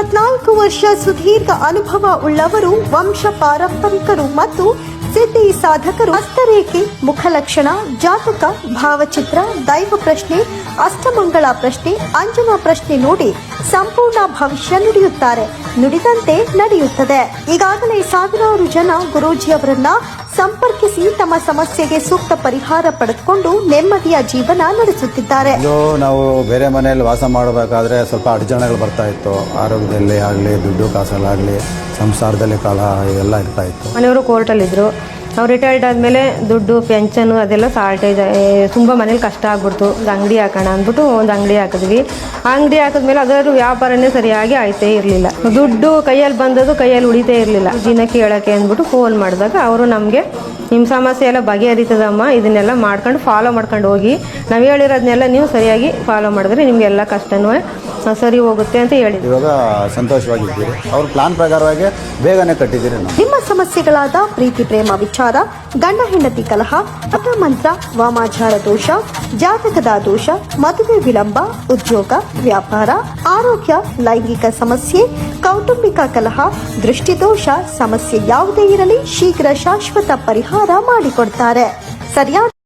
ಇಪ್ಪತ್ನಾಲ್ಕು ವರ್ಷ ಸುದೀರ್ಘ ಅನುಭವ ಉಳ್ಳವರು, ವಂಶ ಪಾರಂಪರಿಕರು ಮತ್ತು ಸಿದ್ಧಿ ಸಾಧಕರು. ಹಸ್ತರೇಖೆ ಮುಖಲಕ್ಷಣ ಜಾತಕ, ಭಾವಚಿತ್ರ, ದೈವ ಪ್ರಶ್ನೆ, ಅಷ್ಟಮಂಗಳ ಪ್ರಶ್ನೆ ಅಂಜನ ಪ್ರಶ್ನೆ ನೋಡಿ ಸಂಪೂರ್ಣ ಭವಿಷ್ಯ ನುಡಿಯುತ್ತಾರೆ. ನುಡಿದಂತೆ ನಡೆಯುತ್ತದೆ. ಈಗಾಗಲೇ ಸಾವಿರಾರು ಜನ ಗುರೂಜಿ ಅವರನ್ನ ಸಂಪರ್ಕಿಸಿ ತಮ್ಮ ಸಮಸ್ಯೆಗೆ ಸೂಕ್ತ ಪರಿಹಾರ ಪಡೆದುಕೊಂಡು ನೆಮ್ಮದಿಯ ಜೀವನ ನಡೆಸುತ್ತಿದ್ದಾರೆ. ಇದು ನಾವು ಬೇರೆ ಮನೆಯಲ್ಲಿ ವಾಸ ಮಾಡಬೇಕಾದ್ರೆ ಸ್ವಲ್ಪ ಅಡಚಣೆಗಳು ಬರ್ತಾ ಇತ್ತು. ಆರೋಗ್ಯದಲ್ಲಿ ಆಗಲಿ ದುಡ್ಡು ಕಾಸಲ್ಲಾಗಲಿ ಸಂಸಾರದಲ್ಲಿ ಕಾಲ ಇವೆಲ್ಲ ಇರ್ತಾ ಇತ್ತು. ಮನೆಯವರು ಕೋರ್ಟಲ್ಲಿದ್ದರು ಅವ್ರು ರಿಟೈರ್ಡ್ ಆದಮೇಲೆ ದುಡ್ಡು ಪೆನ್ಷನು ಅದೆಲ್ಲ ಶಾರ್ಟೇಜ್ ತುಂಬ ಮನೇಲಿ ಕಷ್ಟ ಆಗ್ಬಿಡ್ತು. ಒಂದು ಅಂಗಡಿ ಹಾಕೋಣ ಅಂದ್ಬಿಟ್ಟು ಒಂದು ಅಂಗಡಿ ಹಾಕಿದ್ವಿ. ಆ ಅಂಗಡಿ ಹಾಕಿದ್ಮೇಲೆ ಅದರ ವ್ಯಾಪಾರನೇ ಸರಿಯಾಗಿ ಆಯ್ತೇ ಇರಲಿಲ್ಲ. ದುಡ್ಡು ಕೈಯಲ್ಲಿ ಬಂದದ್ದು ಕೈಯಲ್ಲಿ ಉಳಿತೇ ಇರಲಿಲ್ಲ. ದಿನಕ್ಕೆ ಹೇಳೋಕ್ಕೆ ಅಂದ್ಬಿಟ್ಟು ಫೋನ್ ಮಾಡಿದಾಗ ಅವರು ನಮಗೆ ನಿಮ್ಮ ಸಮಸ್ಯೆ ಎಲ್ಲ ಬಗೆಹರಿತದಮ್ಮ, ಇದನ್ನೆಲ್ಲ ಮಾಡ್ಕೊಂಡು ಫಾಲೋ ಮಾಡ್ಕೊಂಡು ಹೋಗಿ. ನಾವು ಹೇಳಿರೋದನ್ನೆಲ್ಲ ನೀವು ಸರಿಯಾಗಿ ಫಾಲೋ ಮಾಡಿದ್ರೆ ನಿಮಗೆಲ್ಲ ಕಷ್ಟನೂ ಸರಿ ಹೋಗುತ್ತೆ ಅಂತ ಹೇಳಿದ್ರು. ಇವಾಗ ಸಂತೋಷವಾಗಿದ್ದೀರಿ. ಅವ್ರ ಪ್ಲಾನ್ ಪ್ರಕಾರವಾಗಿ ಬೇಗನೆ ಕಟ್ಟಿದ್ದೀರಿ ನಾವು. ನಿಮ್ಮ ಸಮಸ್ಯೆಗಳಾದ ಪ್ರೀತಿ ಪ್ರೇಮ ವಿಚಾರ ಗಂಡ ಹೆಂಡತಿ ಕಲಹ ಮಂತ್ರ ವಾಮಾಚಾರ ದೋಷ ಜಾತಕದ ದೋಷ ಮದುವೆ ವಿಳಂಬ ಉದ್ಯೋಗ ವ್ಯಾಪಾರ ಆರೋಗ್ಯ ಲೈಂಗಿಕ ಸಮಸ್ಯೆ ಕೌಟುಂಬಿಕ ಕಲಹ ದೃಷ್ಟಿದೋಷ ಸಮಸ್ಯೆ ಯಾವುದೇ ಇರಲಿ ಶೀಘ್ರ ಶಾಶ್ವತ ಪರಿಹಾರ ಮಾಡಿಕೊಡ್ತಾರೆ. ಸರಿಯಾದ